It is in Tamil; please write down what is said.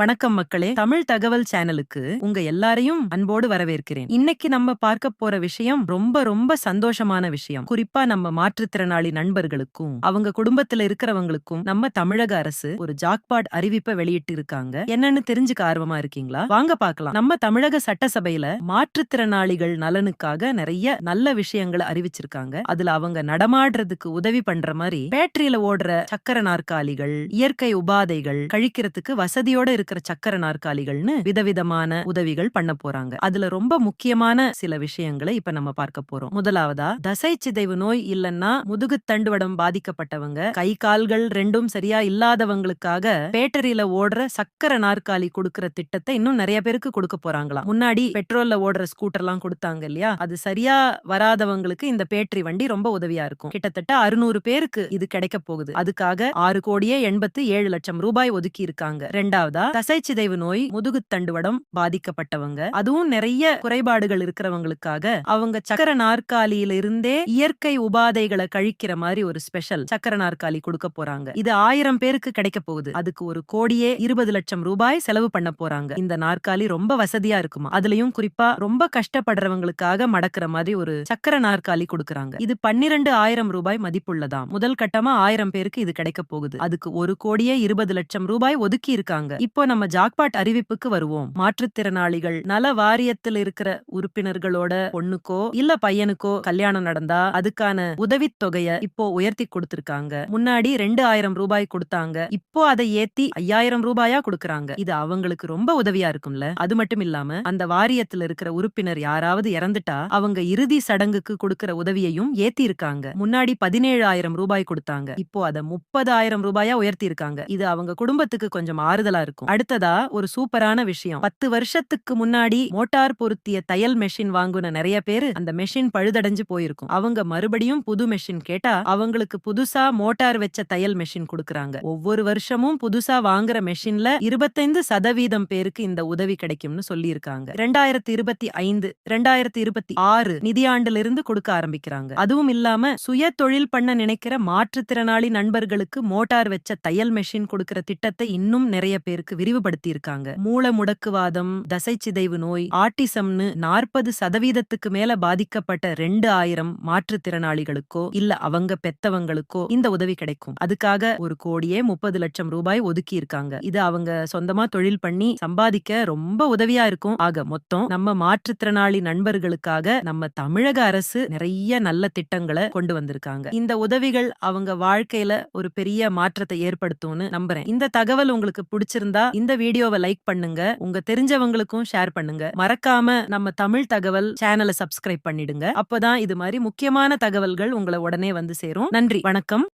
வணக்கம் மக்களே. தமிழ் தகவல் சேனலுக்கு உங்க எல்லாரையும் அன்போடு வரவேற்கிறேன். இன்னைக்கு நம்ம பார்க்க போற விஷயம் ரொம்ப ரொம்ப சந்தோஷமான விஷயம். குறிப்பா நம்ம மாற்றுத்திறனாளி நண்பர்களுக்கும் அவங்க குடும்பத்துல இருக்கிறவங்களுக்கும் நம்ம தமிழக அரசு ஒரு ஜாக்பாட் அறிவிப்பை வெளியிட்டு இருக்காங்க என்னன்னு தெரிஞ்சுக்க ஆர்வமா இருக்கீங்களா? வாங்க பாக்கலாம் நம்ம தமிழக சட்டசபையில மாற்றுத்திறனாளிகள் நலனுக்காக நிறைய நல்ல விஷயங்களை அறிவிச்சிருக்காங்க. அதுல அவங்க நடமாடுறதுக்கு உதவி பண்ற மாதிரி பேட்டரியில ஓடுற சக்கர நாற்காலிகள் இயற்கை உபாதைகள் கழிக்கிறதுக்கு வசதியோட இருக்க இருக்கிற சக்கர நாற்காலிகள்னு விதவிதமான உதவிகள் பண்ண போறாங்க. அதுல ரொம்ப முக்கியமான சில விஷயங்களை இப்ப நம்ம பார்க்க போறோம். முதலாவதா தசை சிதைவு நோய் இல்லன்னா முதுகு தண்டுவடம் பாதிக்கப்பட்டவங்க கை கால்கள் ரெண்டும் சரியா இல்லாதவங்களுக்காக பேட்டரியில ஓடுற சக்கர நாற்காலி கொடுக்கிற திட்டத்தை இன்னும் நிறைய பேருக்கு கொடுக்க போறாங்களாம். முன்னாடி பெட்ரோல்ல ஓடுற ஸ்கூட்டர் எல்லாம் கொடுத்தாங்க இல்லையா? அது சரியா வராதவங்களுக்கு இந்த பேட்டரி வண்டி ரொம்ப உதவியா இருக்கும். கிட்டத்தட்ட அறுநூறு பேருக்கு இது கிடைக்க போகுது. அதுக்காக ஆறு கோடியே எண்பத்து ஏழு லட்சம் ரூபாய் ஒதுக்கி இருக்காங்க. ரெண்டாவதா தசைச்சிதைவு நோய் முதுகு தண்டுவடம் பாதிக்கப்பட்டவங்க. அதுவும் நிறைய குறைபாடுகள் இருக்கிறவங்களுக்காக அவங்க சக்கர நாற்காலியில இருந்தே இயற்கை உபாதைகளை கழிக்கிற மாதிரி ஒரு ஸ்பெஷல் சக்கர நாற்காலி கொடுக்க போறாங்க. இது ஆயிரம் பேருக்கு கிடைக்க போகுது. அதுக்கு ஒரு கோடியே இருபது லட்சம் ரூபாய் செலவு பண்ண போறாங்க. இந்த நாற்காலி ரொம்ப வசதியா இருக்குமா? அதுலயும் குறிப்பா ரொம்ப கஷ்டப்படுறவங்களுக்காக மடக்கிற மாதிரி ஒரு சக்கர நாற்காலி கொடுக்கறாங்க. இது பன்னிரண்டு ஆயிரம் ரூபாய் மதிப்புள்ளதாம். முதல் கட்டமா ஆயிரம் பேருக்கு இது கிடைக்க போகுது. அதுக்கு ஒரு கோடியே இருபது லட்சம் ரூபாய் ஒதுக்கி இருக்காங்க. இப்போ இப்போ நம்ம ஜாக்பாட் அறிவிப்புக்கு வருவோம்? மாற்றுத்திறனாளிகள் நல வாரியத்தில் இருக்கிற உறுப்பினர்களோட பொண்ணுக்கோ இல்ல பையனுக்கோ கல்யாணம் நடந்தா அதுக்கான உதவித்தொகைய இப்போ உயர்த்தி கொடுத்திருக்காங்க. முன்னாடி ரெண்டு ஆயிரம் ரூபாய் கொடுத்தாங்க. இப்போ அதை ஏத்தி ஐயாயிரம் ரூபாயா கொடுக்கறாங்க. இது அவங்களுக்கு ரொம்ப உதவியா இருக்கும்ல? அது மட்டும் இல்லாம அந்த வாரியத்துல இருக்கிற உறுப்பினர் யாராவது இறந்துட்டா அவங்க இறுதி சடங்குக்கு கொடுக்கிற உதவியையும் ஏத்தி இருக்காங்க முன்னாடி பதினேழாயிரம் ரூபாய் கொடுத்தாங்க. இப்போ அதை முப்பது ஆயிரம் ரூபாயா உயர்த்தி இருக்காங்க இது அவங்க குடும்பத்துக்கு கொஞ்சம் ஆறுதலா இருக்கும். அடுத்ததா ஒரு சூப்பரான விஷயம். பத்து வருஷத்துக்கு முன்னாடி மோட்டார் பொருத்திய தையல் மெஷின் வாங்குன நிறைய பேரு அந்த மெஷின் பழுதடைஞ்சு போயிருக்கும். அவங்க மறுபடியும் புது மெஷின் கேட்டா அவங்களுக்கு புதுசா மோட்டார் வச்ச தையல் மெஷின் கொடுக்கறாங்க. ஒவ்வொரு வருஷமும் புதுசா வாங்குற மெஷின்ல இருபத்தைந்து சதவீதம் பேருக்கு இந்த உதவி கிடைக்கும்னு சொல்லியிருக்காங்க. ரெண்டாயிரத்தி இருபத்தி ஐந்து ரெண்டாயிரத்தி இருபத்தி ஆறு நிதியாண்டுல இருந்து கொடுக்க ஆரம்பிக்கிறாங்க. அதுவும் இல்லாம சுய தொழில் பண்ண நினைக்கிற மாற்றுத்திறனாளி நண்பர்களுக்கு மோட்டார் வச்ச தையல் மெஷின் கொடுக்கிற திட்டத்தை இன்னும் நிறைய பேருக்கு விரிவுபடுத்தியிருக்காங்க. மூல முடக்குவாதம் தசை சிதைவு நோய் ஆட்டிசம்னு நாற்பது சதவீதத்துக்கு மேல பாதிக்கப்பட்ட ரெண்டு ஆயிரம் மாற்றுத்திறனாளிகளுக்கோ இல்ல அவங்க பெத்தவங்களுக்கோ இந்த உதவி கிடைக்கும். அதுக்காக ஒரு கோடியே முப்பது லட்சம் ரூபாய் ஒதுக்கி இருக்காங்க இது அவங்க சொந்தமா தொழில் பண்ணி சம்பாதிக்க ரொம்ப உதவியா இருக்கும். ஆக மொத்தம் நம்ம மாற்றுத்திறனாளி நண்பர்களுக்காக நம்ம தமிழக அரசு நிறைய நல்ல திட்டங்களை கொண்டு வந்திருக்காங்க. இந்த உதவிகள் அவங்க வாழ்க்கையில ஒரு பெரிய மாற்றத்தை ஏற்படுத்தும்னு நம்புறேன். இந்த தகவல் உங்களுக்கு பிடிச்சிருந்தா இந்த வீடியோவை லைக் பண்ணுங்க உங்க தெரிஞ்சவங்களுக்கும் ஷேர் பண்ணுங்க. மறக்காம நம்ம தமிழ் தகவல் சேனலை சப்ஸ்கிரைப் பண்ணிடுங்க. அப்பதான் இது மாதிரி முக்கியமான தகவல்கள் உங்களை உடனே வந்து சேரும். நன்றி வணக்கம்.